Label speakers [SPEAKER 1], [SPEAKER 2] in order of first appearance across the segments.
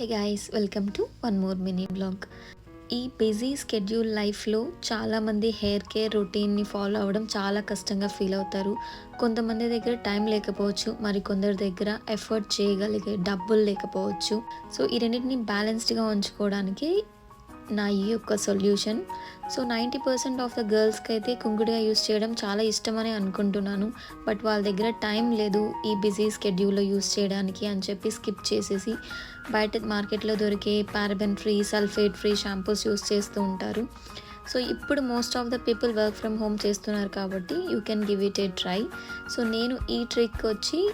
[SPEAKER 1] Hey guys welcome to one more mini blog ఈ busy schedule లైఫ్లో చాలామంది hair care రొటీన్ని follow అవ్వడం చాలా కష్టంగా ఫీల్ అవుతారు. కొంతమంది దగ్గర టైం లేకపోవచ్చు మరి కొందరి దగ్గర ఎఫర్ట్ చేయగలిగే డబ్బులు లేకపోవచ్చు. సో ఈ రెండింటిని బ్యాలెన్స్డ్గా ఉంచుకోవడానికి నా ఈ యొక్క solution so ninety percent of the గర్ల్స్కి అయితే కుంకుడుగా యూస్ చేయడం చాలా ఇష్టమని అనుకుంటున్నాను. బట్ వాళ్ళ దగ్గర టైం లేదు ఈ బిజీ స్కెడ్యూల్లో యూస్ చేయడానికి అని చెప్పి స్కిప్ చేసేసి బయట మార్కెట్లో దొరికే paraben free sulphate free shampoos use చేస్తూ ఉంటారు. సో ఇప్పుడు most of the people work from home చేస్తున్నారు కాబట్టి you can give it a try so నేను ఈ ట్రిక్ వచ్చి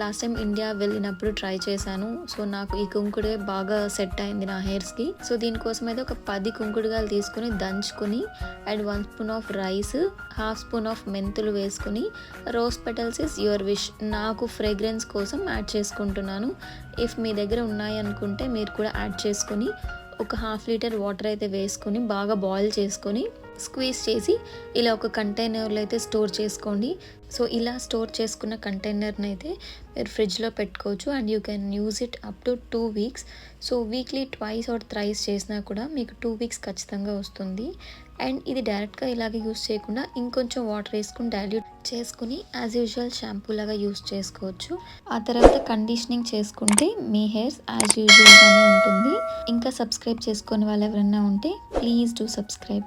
[SPEAKER 1] లాస్ట్ టైం ఇండియా వెళ్ళినప్పుడు ట్రై చేశాను. సో నాకు ఈ కుంకుడే బాగా సెట్ అయింది నా హెయిర్స్కి. సో దీనికోసం అయితే ఒక పది కుంకుడుగాలు తీసుకుని దంచుకొని and one spoon of rice half spoon of మెంతులు వేసుకుని rose petals is your wish. నాకు ఫ్రేగ్రెన్స్ కోసం యాడ్ చేసుకుంటున్నాను. ఇఫ్ మీ దగ్గర ఉన్నాయి అనుకుంటే మీరు కూడా యాడ్ చేసుకొని ఒక హాఫ్ లీటర్ వాటర్ అయితే వేసుకొని బాగా బాయిల్ చేసుకొని స్క్వీజ్ చేసి ఇలా ఒక కంటైనర్లో అయితే స్టోర్ చేసుకోండి. సో ఇలా స్టోర్ చేసుకున్న కంటైనర్ని అయితే మీరు ఫ్రిడ్జ్లో పెట్టుకోవచ్చు and you can use it up to two weeks. So weekly twice or thrice చేసినా కూడా మీకు టూ వీక్స్ ఖచ్చితంగా వస్తుంది. అండ్ ఇది డైరెక్ట్గా ఇలాగే యూస్ చేయకుండా ఇంకొంచెం వాటర్ వేసుకుని డైల్యూట్ చేసుకుని యాజ్ యూజువల్ షాంపూ లాగా యూస్ చేసుకోవచ్చు. ఆ తర్వాత కండిషనింగ్ చేసుకుంటే మీ హెయిర్స్ యాజ్ యూజువల్గానే ఉంటుంది. ఇంకా సబ్స్క్రైబ్ చేసుకునే వాళ్ళు ఎవరైనా ఉంటే ప్లీజ్ డూ సబ్స్క్రైబ్